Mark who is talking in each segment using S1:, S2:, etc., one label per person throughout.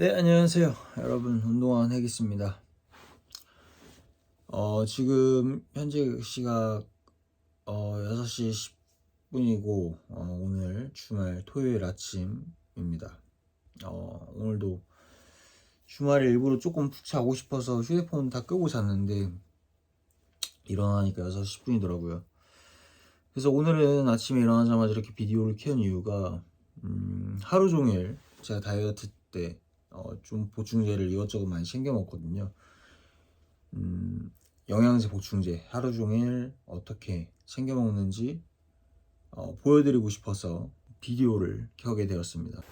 S1: 네, 안녕하세요. 여러분, 운동왕 핵있습니다. 어, 지금 현재 시각 어, 6시 10분이고 어, 오늘 주말 토요일 아침입니다. 어, 오늘도 주말에 일부러 조금 푹 자고 싶어서 휴대폰 다 끄고 잤는데 일어나니까 6시 10분이더라고요. 그래서 오늘은 아침에 일어나자마자 이렇게 비디오를 켠 이유가 음, 하루 종일 제가 다이어트 때 어, 좀 보충제를 이것저것 많이 챙겨 먹거든요. 음, 영양제 보충제 하루 종일 어떻게 챙겨 먹는지 어, 보여드리고 싶어서 비디오를 켜게 되었습니다.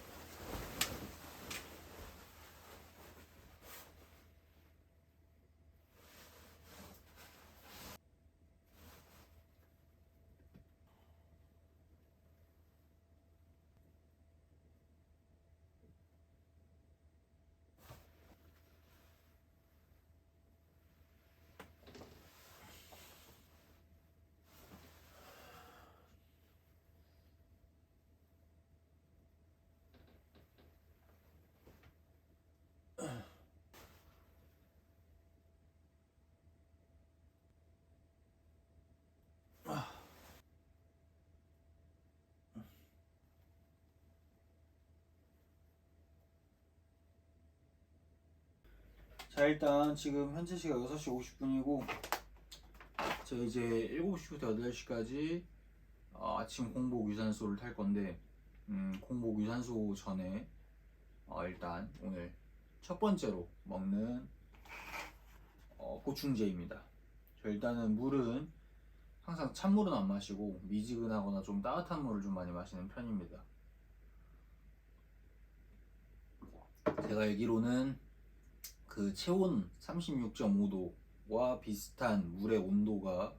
S1: 자 일단 지금 현재 시각 6시 50분이고 제가 이제 7시부터 8시까지 어, 아침 공복 유산소를 탈 건데 음, 공복 유산소 전에 어, 일단 오늘 첫 번째로 먹는 어, 보충제입니다. 저 일단은 물은 항상 찬물은 안 마시고 미지근하거나 좀 따뜻한 물을 좀 많이 마시는 편입니다. 제가 알기로는 그 체온 36.5도와 비슷한 물의 온도가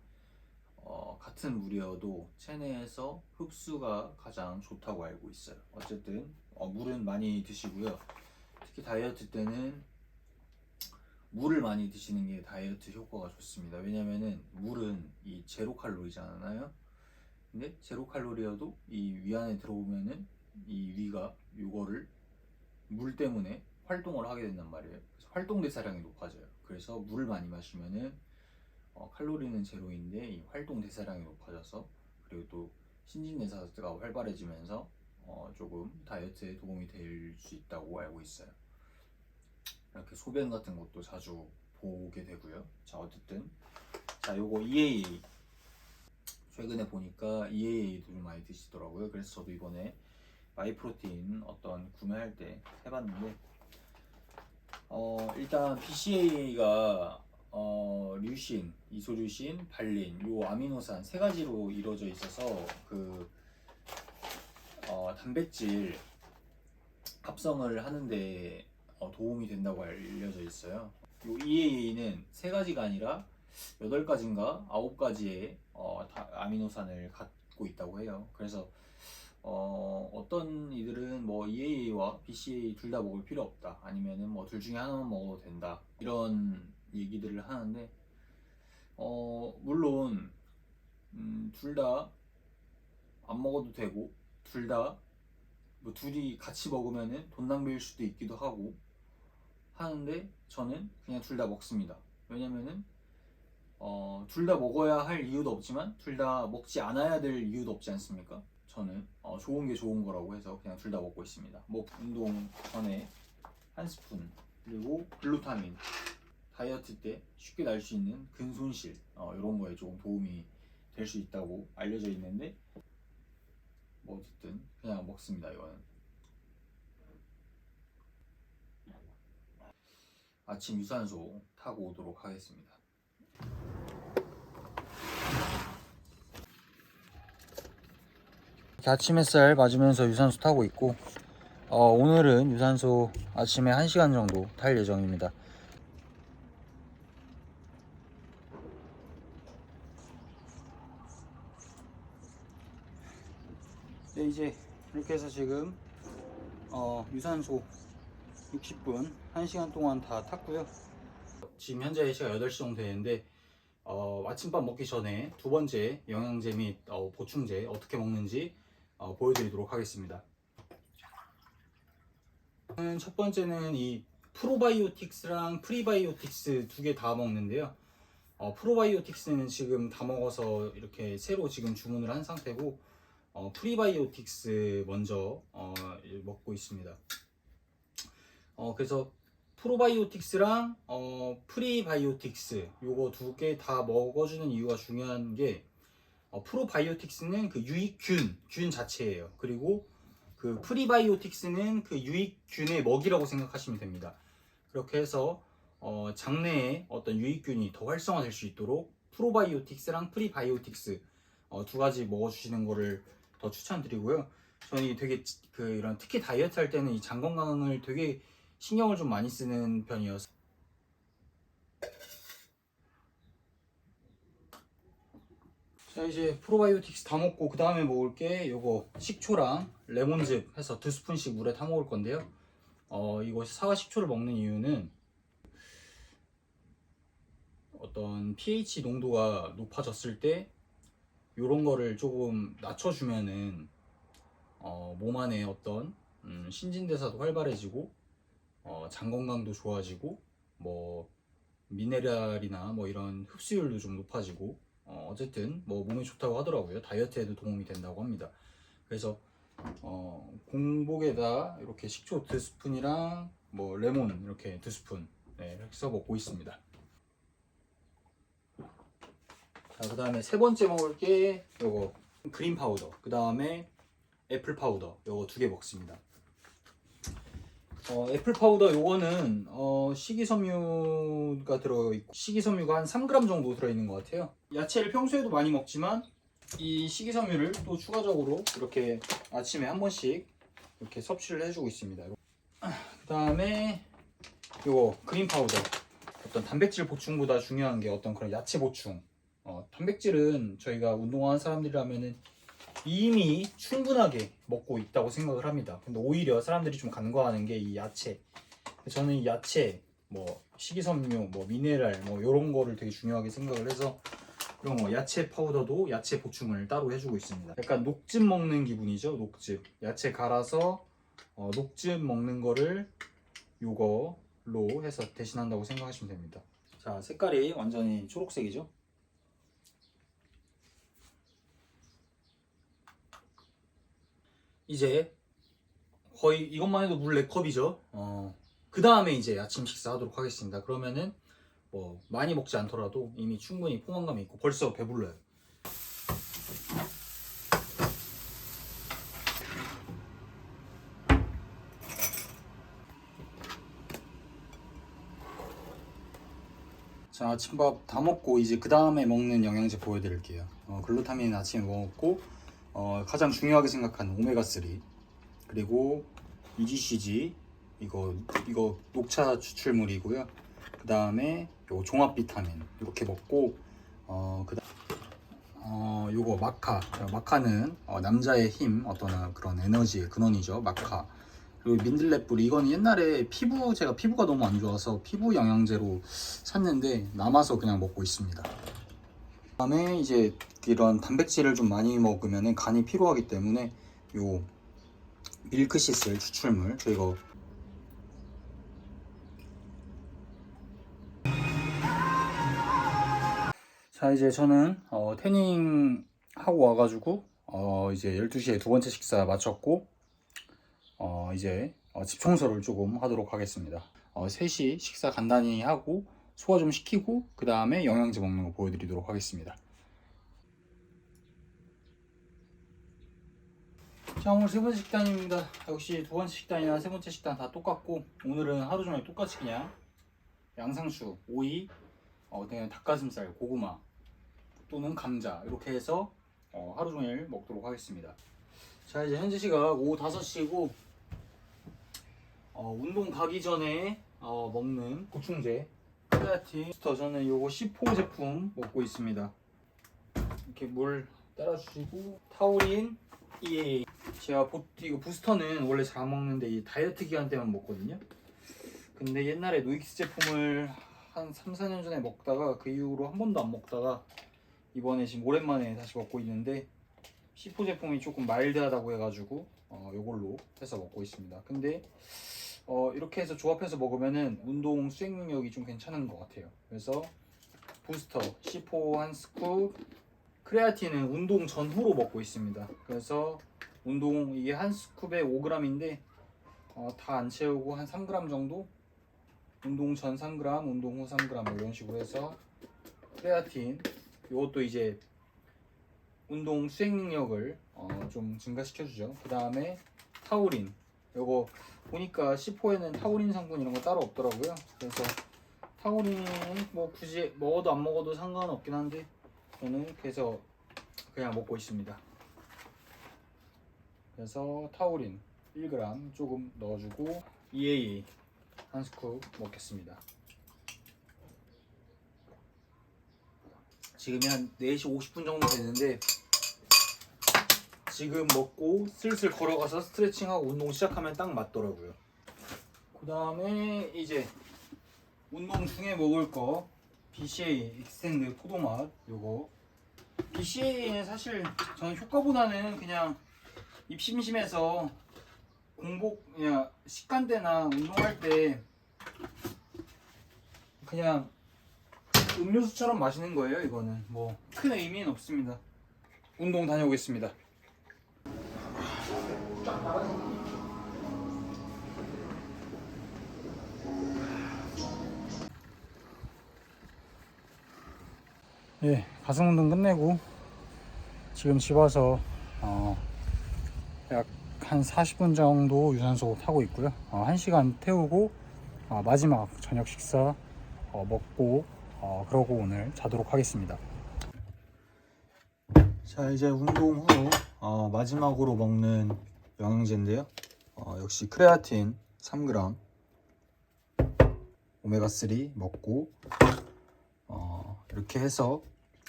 S1: 어, 같은 물이어도 체내에서 흡수가 가장 좋다고 알고 있어요. 어쨌든 어, 물은 많이 드시고요. 특히 다이어트 때는 물을 많이 드시는 게 다이어트 효과가 좋습니다. 왜냐면은 물은 이 제로 칼로리잖아요. 근데 제로 칼로리여도 이 위 안에 들어오면은 이 위가 이거를 물 때문에 활동을 하게 된단 말이에요. 그래서 활동 대사량이 높아져요. 그래서 물을 많이 마시면은 어, 칼로리는 제로인데 이 활동 대사량이 높아져서 그리고 또 신진대사가 활발해지면서 어, 조금 다이어트에 도움이 될 수 있다고 알고 있어요. 이렇게 소변 같은 것도 자주 보게 되고요. 자 어쨌든 자 요거 EAA 최근에 보니까 EAA도 좀 많이 드시더라고요. 그래서 저도 이번에 마이프로틴 어떤 구매할 때 해봤는데 어 일단 BCAA가 어 류신, 이소류신, 발린 요 아미노산 세 가지로 이루어져 있어서 그 어, 단백질 합성을 하는데 어, 도움이 된다고 알려져 있어요. 요 EAA는 세 가지가 아니라 여덟 가지인가 아홉 가지의 어, 다- 아미노산을 갖고 있다고 해요. 그래서 어, 어떤 이들은 뭐 EAA와 BCAA 둘 다 먹을 필요 없다. 아니면은 뭐 둘 중에 하나만 먹어도 된다. 이런 얘기들을 하는데 어, 물론 음, 둘 다 안 먹어도 되고 둘 다 뭐 둘이 같이 먹으면은 돈 낭비일 수도 있기도 하고 하는데 저는 그냥 둘 다 먹습니다. 왜냐면은 어, 둘 다 먹어야 할 이유도 없지만 둘 다 먹지 않아야 될 이유도 없지 않습니까? 저는 어, 좋은 게 좋은 거라고 해서 그냥 둘 다 먹고 있습니다. 뭐 운동 전에 한 스푼 그리고 글루타민 다이어트 때 쉽게 날 수 있는 근손실 어, 이런 거에 조금 도움이 될 수 있다고 알려져 있는데 뭐 어쨌든 그냥 먹습니다 이거는 아침 유산소 타고 오도록 하겠습니다. 아침 햇살 맞으면서 유산소 타고 있고 어, 오늘은 유산소 아침에 1시간 정도 탈 예정입니다. 네, 이제 이렇게 해서 지금 어, 유산소 60분 1시간 동안 다 탔고요. 지금 현재 시각 8시 정도 되는데 어, 아침밥 먹기 전에 두 번째 영양제 및 어, 보충제 어떻게 먹는지 어, 보여드리도록 하겠습니다.
S2: 첫 번째는 이 프로바이오틱스랑 프리바이오틱스 두 개 다 먹는데요. 어, 프로바이오틱스는 지금 다 먹어서 이렇게 새로 지금 주문을 한 상태고 어, 프리바이오틱스 먼저 어, 먹고 있습니다. 어, 그래서 프로바이오틱스랑 어, 프리바이오틱스 요거 두 개 다 먹어주는 이유가 중요한 게 어, 프로바이오틱스는 그 유익균 균 자체예요. 그리고 그 프리바이오틱스는 그 유익균의 먹이라고 생각하시면 됩니다. 그렇게 해서 어, 장내에 어떤 유익균이 더 활성화될 수 있도록 프로바이오틱스랑 프리바이오틱스 어, 두 가지 먹어주시는 거를 더 추천드리고요. 저는 이 되게 지- 그 이런 특히 다이어트 할 때는 이 장 건강을 되게 신경을 좀 많이 쓰는 편이어서 자 이제 프로바이오틱스 다 먹고 그 다음에 먹을 게 요거 식초랑 레몬즙 해서 두 스푼씩 물에 타 먹을 건데요. 어 이거 사과 식초를 먹는 이유는 어떤 pH 농도가 높아졌을 때 요런 거를 조금 낮춰주면은 어, 몸 안에 어떤 음, 신진대사도 활발해지고 어, 장 건강도 좋아지고 뭐 미네랄이나 뭐 이런 흡수율도 좀 높아지고 어, 어쨌든 뭐 몸에 좋다고 하더라고요 다이어트에도 도움이 된다고 합니다 그래서 어, 공복에다 이렇게 식초 두 스푼이랑 뭐 레몬 이렇게 두 스푼 네, 이렇게 해서 먹고 있습니다 자, 그 다음에 세 번째 먹을 게 요거 그린 파우더. 그 다음에 애플 파우더. 요거 두 개 먹습니다. 어, 애플 파우더 요거는 어, 식이섬유가 들어있고 식이섬유가 한 3g 정도 들어있는 것 같아요. 야채를 평소에도 많이 먹지만 이 식이섬유를 또 추가적으로 이렇게 아침에 한 번씩 이렇게 섭취를 해주고 있습니다. 그 다음에 요거 그린 파우더. 어떤 단백질 보충보다 중요한 게 어떤 그런 야채 보충. 어, 단백질은 저희가 운동하는 사람들이라면은 이미 충분하게 먹고 있다고 생각을 합니다. 근데 오히려 사람들이 좀 간과하는 게 이 야채. 저는 이 야채, 뭐 식이섬유, 뭐 미네랄, 뭐 이런 거를 되게 중요하게 생각을 해서 그런 거 야채 파우더도 야채 보충을 따로 해주고 있습니다. 약간 녹즙 먹는 기분이죠, 녹즙. 야채 갈아서 어, 녹즙 먹는 거를 요거로 해서 대신한다고 생각하시면 됩니다. 자, 색깔이 완전히 초록색이죠. 이제 거의 이것만 해도 물 4컵이죠. 어, 그 다음에 이제 아침 식사하도록 하겠습니다. 그러면은 뭐 많이 먹지 않더라도 이미 충분히 포만감이 있고 벌써 배불러요. 자 아침밥 다 먹고 이제 그 다음에 먹는 영양제 보여드릴게요. 어, 글루타민 아침에 먹었고 어, 가장 중요하게 생각하는 오메가 3 그리고 EGCG 이거 이거 녹차 추출물이고요. 그 다음에 요 종합 비타민 이렇게 먹고 어 그다음 어 요거 마카. 마카는 어, 남자의 힘 어떤 그런 에너지의 근원이죠 마카. 그리고 민들레 뿌리. 이건 옛날에 피부 제가 피부가 너무 안 좋아서 피부 영양제로 샀는데 남아서 그냥 먹고 있습니다. 그 다음에 이제 이런 단백질을 좀 많이 먹으면 간이 피로하기 때문에 요 밀크시슬 추출물 저 이거 자 이제 저는 어, 태닝 하고 와가지고 어, 이제 12시에 두 번째 식사 마쳤고 어, 이제 어, 집 청소를 조금 하도록 하겠습니다. 어, 3시 식사 간단히 하고 소화 좀 시키고 그 다음에 영양제 먹는 거 보여드리도록 하겠습니다. 자 오늘 세 번째 식단입니다. 역시 두 번째 식단이나 세 번째 식단 다 똑같고 오늘은 하루 종일 똑같이 그냥 양상추, 오이, 어, 닭가슴살, 고구마 또는 감자 이렇게 해서 어, 하루 종일 먹도록 하겠습니다 자 이제 현재 시각 오후 5시고 어, 운동 가기 전에 어, 먹는 보충제 크레아틴 부스터 저는 요거 10호 제품 먹고 있습니다 이렇게 물 따라주시고 타우린 EA 제가 보, 이거 부스터는 원래 잘안 먹는데 이 다이어트 기간 때만 먹거든요. 근데 옛날에 노익스 제품을 한 3, 4년 전에 먹다가 그 이후로 한 번도 안 먹다가 이번에 지금 오랜만에 다시 먹고 있는데 10호 제품이 조금 마일드하다고 해가지고 어, 요걸로 해서 먹고 있습니다. 근데 어, 이렇게 해서 조합해서 먹으면은 운동 수행 능력이 좀 괜찮은 것 같아요. 그래서 부스터 C4 한 스쿱 크레아틴은 운동 전후로 먹고 있습니다. 그래서 운동 이게 한 스쿱에 5g인데 어, 다 안 채우고 한 3g 정도 운동 전 3g, 운동 후 3g 뭐 이런 식으로 해서 크레아틴 이것도 이제 운동 수행 능력을 어, 좀 증가시켜 주죠. 그 다음에 타우린 요거 보니까 C4에는 타우린 성분 이런 거 따로 없더라고요. 그래서 타우린 뭐 굳이 먹어도 안 먹어도 상관없긴 한데 저는 그래서 그냥 먹고 있습니다. 그래서 타우린 1g 조금 넣어주고 EAA 한 스쿱 먹겠습니다. 지금이 한 4시 50분 정도 됐는데 지금 먹고 슬슬 걸어가서 스트레칭하고 운동 시작하면 딱 맞더라고요. 그 다음에 이제 운동 중에 먹을 거 BCA 익스텐드 포도맛 요거 BCA는 사실 저는 효과보다는 그냥 입 심심해서 공복 그냥 식간대나 운동할 때 그냥 음료수처럼 마시는 거예요 이거는. 뭐 큰 의미는 없습니다. 운동 다녀오겠습니다. 예, 가슴 운동 끝내고 지금 집 와서 어, 약 한 40분 정도 유산소 타고 있고요. 어, 1시간 태우고 어, 마지막 저녁 식사 어, 먹고 어, 그러고 오늘 자도록 하겠습니다. 자 이제 운동 후 어, 마지막으로 먹는 영양제인데요. 어, 역시 크레아틴 3g 오메가3 먹고 어, 이렇게 해서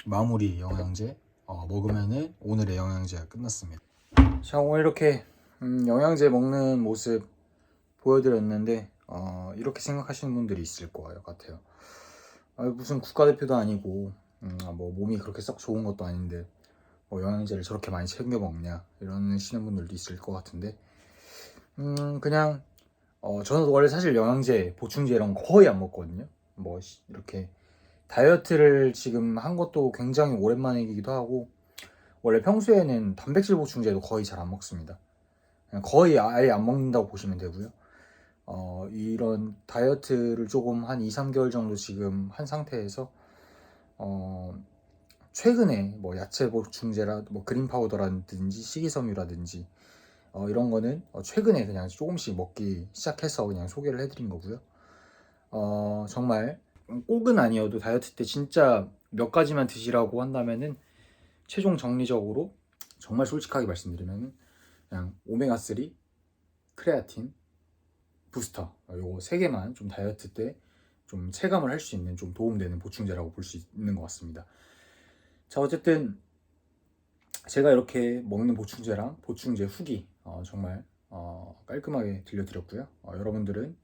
S2: 마무리 영양제 어, 먹으면은 오늘의 영양제가 끝났습니다. 자 오늘 이렇게 음, 영양제 먹는 모습 보여드렸는데 어, 이렇게 생각하시는 분들이 있을 것 같아요. 아, 무슨 국가대표도 아니고 음, 아, 뭐 몸이 그렇게 썩 좋은 것도 아닌데 뭐 영양제를 저렇게 많이 챙겨 먹냐 이러시는 분들도 있을 것 같은데 음 그냥 어, 저는 원래 사실 영양제 보충제 이런 거 거의 안 먹거든요. 뭐 시- 이렇게 다이어트를 지금 한 것도 굉장히 오랜만이기도 하고 원래 평소에는 단백질 보충제도 거의 잘 안 먹습니다. 거의 아예 안 먹는다고 보시면 되고요. 어, 이런 다이어트를 조금 한 2, 3개월 정도 지금 한 상태에서 어, 최근에 뭐 야채 보충제라 뭐 그린 파우더라든지 식이섬유라든지 어, 이런 거는 어, 최근에 그냥 조금씩 먹기 시작해서 그냥 소개를 해드린 거고요. 어, 정말 꼭은 아니어도 다이어트 때 진짜 몇 가지만 드시라고 한다면은 최종 정리적으로 정말 솔직하게 말씀드리면은 그냥 오메가3, 크레아틴, 부스터 어, 요거 세 개만 좀 다이어트 때 좀 체감을 할 수 있는 좀 도움되는 보충제라고 볼 수 있는 것 같습니다. 자 어쨌든 제가 이렇게 먹는 보충제랑 보충제 후기 어, 정말 어, 깔끔하게 들려드렸고요. 어, 여러분들은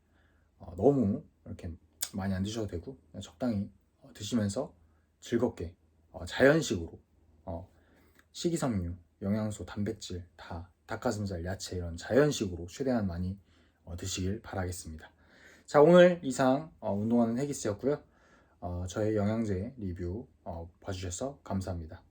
S2: 어, 너무 이렇게 많이 안 드셔도 되고 적당히 어, 드시면서 즐겁게 어, 자연식으로 어, 식이섬유, 영양소, 단백질 다 닭가슴살, 야채 이런 자연식으로 최대한 많이 어, 드시길 바라겠습니다. 자 오늘 이상 어, 운동하는 헤기스였고요. 어, 저의 영양제 리뷰 어, 봐주셔서 감사합니다.